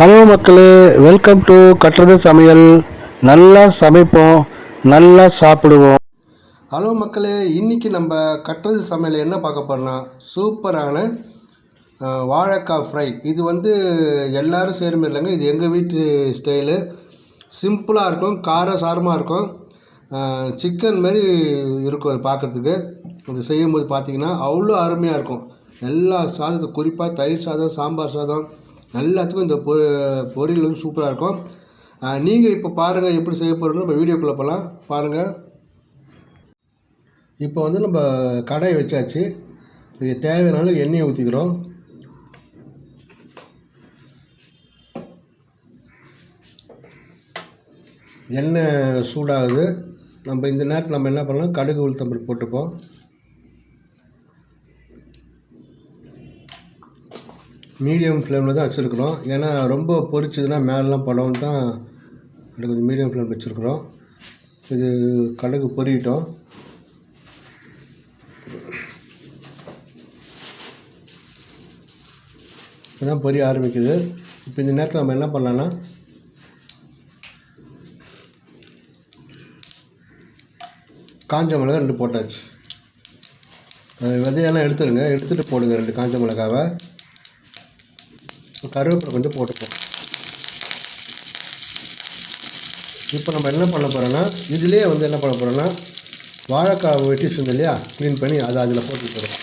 Hello மக்களே welcome to கட்டுறது சமையல். நல்லா சமைப்போம் நல்லா சாப்பிடுவோம். ஹலோ மக்களே இன்றைக்கி நம்ம கட்டுறது சமையல் என்ன பார்க்க போகிறோம்னா சூப்பரான வாழைக்காய் ஃப்ரை இது வந்து எல்லோரும் செய்கிற மாதிரி இல்லைங்க. இது எங்கள் வீட்டு ஸ்டைலு சிம்பிளாக இருக்கும் கார சாரமாக இருக்கும் சிக்கன் மாதிரி இருக்கும் அது பார்க்குறதுக்கு. இது செய்யும்போது பார்த்தீங்கன்னா அவ்வளோ அருமையாக இருக்கும். எல்லா சாதத்தை குறிப்பாக தயிர் சாதம் சாம்பார் சாதம் எல்லாத்துக்கும் இந்த பொ பொரியல் வந்து சூப்பராக இருக்கும். நீங்கள் இப்போ பாருங்கள் எப்படி செய்ய போகிறோம்னு நம்ம வீடியோக்குள்ளே போகலாம் பாருங்கள் இப்போ வந்து நம்ம கடாயை வச்சாச்சு. இது தேவையான அளவு எண்ணெயை ஊற்றிக்கிறோம் எண்ணெய் சூடாகுது. நம்ம இந்த நேரத்தில் நம்ம என்ன பண்ணலாம்? கடுகு உளுத்தம்பருப்பு போட்டுப்போம். மீடியம் ஃப்ளேமில் தான் வச்சுருக்குறோம். ஏன்னா ரொம்ப பொரிச்சதுன்னா மேலெலாம் படம் தான் அது கொஞ்சம் மீடியம் ஃப்ளேம் வச்சுருக்குறோம். இது கடுகு பொரியட்டும் இப்போதான் பொரிய ஆரம்பிக்குது. இப்போ இந்த நேரத்தில் நம்ம என்ன பண்ணலான்னா காஞ்ச மிளகா ரெண்டு போட்டாச்சு. விதையெல்லாம் எடுத்துருங்க. எடுத்துகிட்டு போடுங்க ரெண்டு காஞ்ச மிளகாவை. இப்போ கருவேப்பிலை கொஞ்சம் போட்டுப்போம் இப்போ நம்ம என்ன பண்ண போகிறோன்னா இதுலேயே வந்து என்ன பண்ண போகிறோன்னா வாழைக்காய் வெட்டி வச்சிருந்தோம் இல்லையா? க்ளீன் பண்ணி அதை அதில் போட்டு போடுவோம்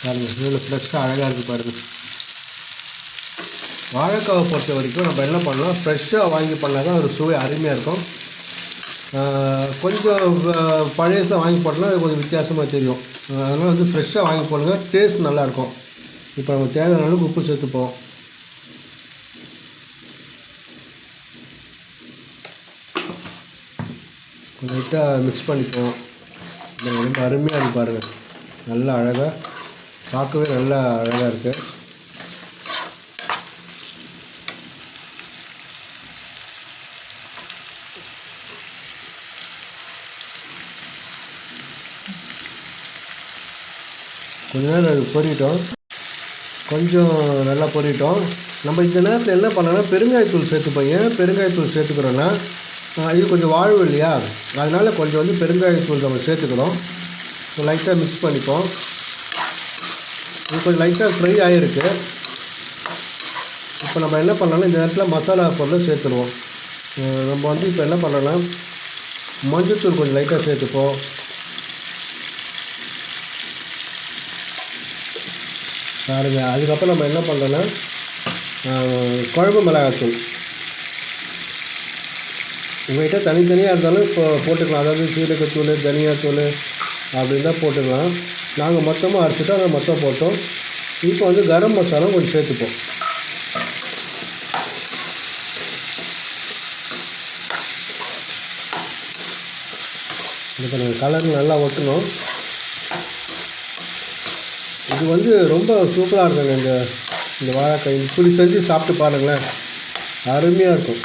பாருங்கள் இதில் ஃப்ரெஷ்ஷாக அழகாக இருக்குது பாருங்க. வாழைக்காவை பொறுத்த வரைக்கும் நம்ம என்ன பண்ணலாம் ஃப்ரெஷ்ஷாக வாங்கி பண்ணால் தான் ஒரு சுவை அருமையாக இருக்கும். கொஞ்சம் வ- வாங்கி போட்டோம்னா அது கொஞ்சம் வித்தியாசமாக தெரியும். அதனால் வந்து ஃப்ரெஷ்ஷாக வாங்கி போடுங்க. டேஸ்ட் நல்லாயிருக்கும். இப்போ நம்ம தேவையான அளவுக்கு உப்பு சேர்த்துப்போம் லைட்டாக மிக்ஸ் பண்ணிப்போம். ரொம்ப அருமையாக இருக்கு பாருங்கள் நல்லா அழகாக பார்க்கவே நல்லா அழகாக இருக்குது கொஞ்ச நேரம் அது பொரியட்டும் கொஞ்சம் நல்லா பொரியட்டும் நம்ம இந்த நேரத்தில் என்ன பண்ணோம்னா பெருங்காயத்தூள் சேர்த்துப்போம் ஏன் பெருங்காயத்தூள் சேர்த்துக்கிறோன்னா இது கொஞ்சம் வாழ்வு இல்லையா? அதனால் கொஞ்சம் வந்து பெருங்காயத்தூள் நம்ம சேர்த்துக்கிறோம் லைட்டாக மிக்ஸ் பண்ணிப்போம். இது கொஞ்சம் லைட்டாக ஃப்ரை ஆகிருக்கு இப்போ நம்ம என்ன பண்ணலாம்னா இந்த நேரத்தில் மசாலா பொருளை சேர்த்துருவோம். நம்ம வந்து இப்போ என்ன பண்ணலாம் மஞ்சத்தூள் கொஞ்சம் லைட்டாக சேர்த்துப்போம். பாருங்க. அதுக்கப்புறம் நம்ம என்ன பண்ணுறோன்னா குழம்பு மிளகாத்தூள். உங்கள்கிட்ட தனித்தனியாக இருந்தாலும் இப்போ போட்டுக்கலாம். அதாவது சீரகத்தூள் தனியாத்தூள் அப்படின்னு தான் போட்டுக்கலாம். நாங்கள் மொத்தமாக அரைச்சிட்டு அதை மொத்தம் போட்டோம். இப்போ வந்து கரம் மசாலா கொஞ்சம் சேர்த்துப்போம். இப்போ நாங்கள் கலர் நல்லா ஒட்டணும். இது வந்து ரொம்ப சூப்பராக இருக்குங்க இந்த இந்த வாழைக்காய். இப்படி செஞ்சு சாப்பிட்டு பாருங்களேன். அருமையாக இருக்கும்.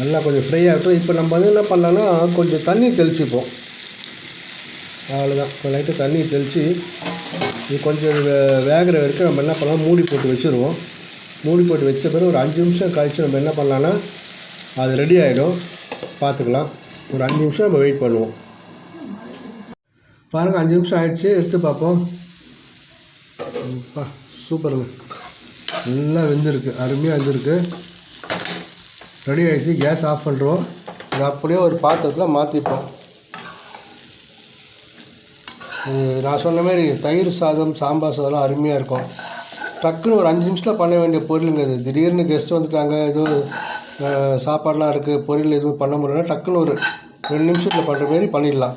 நல்லா கொஞ்சம் ஃப்ரை ஆகட்டும் இப்போ நம்ம வந்து என்ன பண்ணலாம்னா கொஞ்சம் தண்ணி தெளிச்சுப்போம். அவ்வளோதான் கொஞ்சம் லைட்டாக தண்ணி தெளித்து இது கொஞ்சம் வேகிற வரைக்கும் நம்ம என்ன பண்ணலாம் மூடி போட்டு வச்சுருவோம். மூடி போட்டு வச்ச பிறகு ஒரு அஞ்சு நிமிஷம் கழித்து நம்ம என்ன பண்ணலான்னா அது ரெடி ஆகிடும் பார்த்துக்கலாம். ஒரு அஞ்சு நிமிஷம் நம்ம வெயிட் பண்ணுவோம். பாருங்கள் அஞ்சு நிமிஷம் ஆயிடுச்சு. எடுத்து பார்ப்போம். சூப்பருங்க நல்லா வெந்திருக்கு. அருமையாக வெந்திருக்கு. ரெடி ஆகிடுச்சு கேஸ் ஆஃப் பண்ணுறோம் இது அப்படியே ஒரு பாத்திரத்தில் மாற்றிப்போம் நான் சொன்ன மாதிரி தயிர் சாதம் சாம்பார் சாதம்லாம் அருமையாக இருக்கும். டக்குன்னு ஒரு அஞ்சு நிமிஷத்தில் பண்ண வேண்டிய பொருளுங்க இது. திடீர்னு கெஸ்ட் வந்துட்டாங்க எதுவும் சாப்பாடெலாம் இருக்குது பொரியல் எதுவும் பண்ண முடியலன்னா டக்குன்னு ஒரு ரெண்டு நிமிஷத்தில் பண்ணுற மாதிரி பண்ணிடலாம்.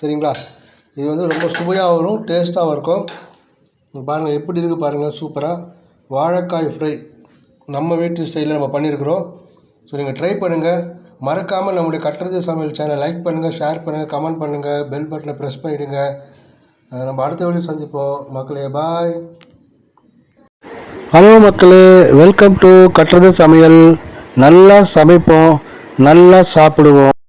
சரிங்களா? இது வந்து ரொம்ப சுவையாகவும் வரும் டேஸ்ட்டாகவும் இருக்கும். பாருங்கள் எப்படி இருக்குது பாருங்கள் சூப்பராக வாழைக்காய் ஃப்ரை நம்ம வீட்டு ஸ்டைலில் நம்ம பண்ணியிருக்கிறோம் ஸோ நீங்கள் ட்ரை பண்ணுங்கள் மறக்காமல் நம்முடைய கட்டுறது சமையல் சேனல் லைக் பண்ணுங்கள் ஷேர் பண்ணுங்கள் கமெண்ட் பண்ணுங்கள் பெல் பட்டனை ப்ரெஸ் பண்ணிவிடுங்க நம்ம அடுத்த வழியும் சந்திப்போம். மக்களே பாய் ஹலோ மக்களே. வெல்கம் டு கட்டுறது சமையல். நல்லா சமைப்போம் நல்லா சாப்பிடுவோம்.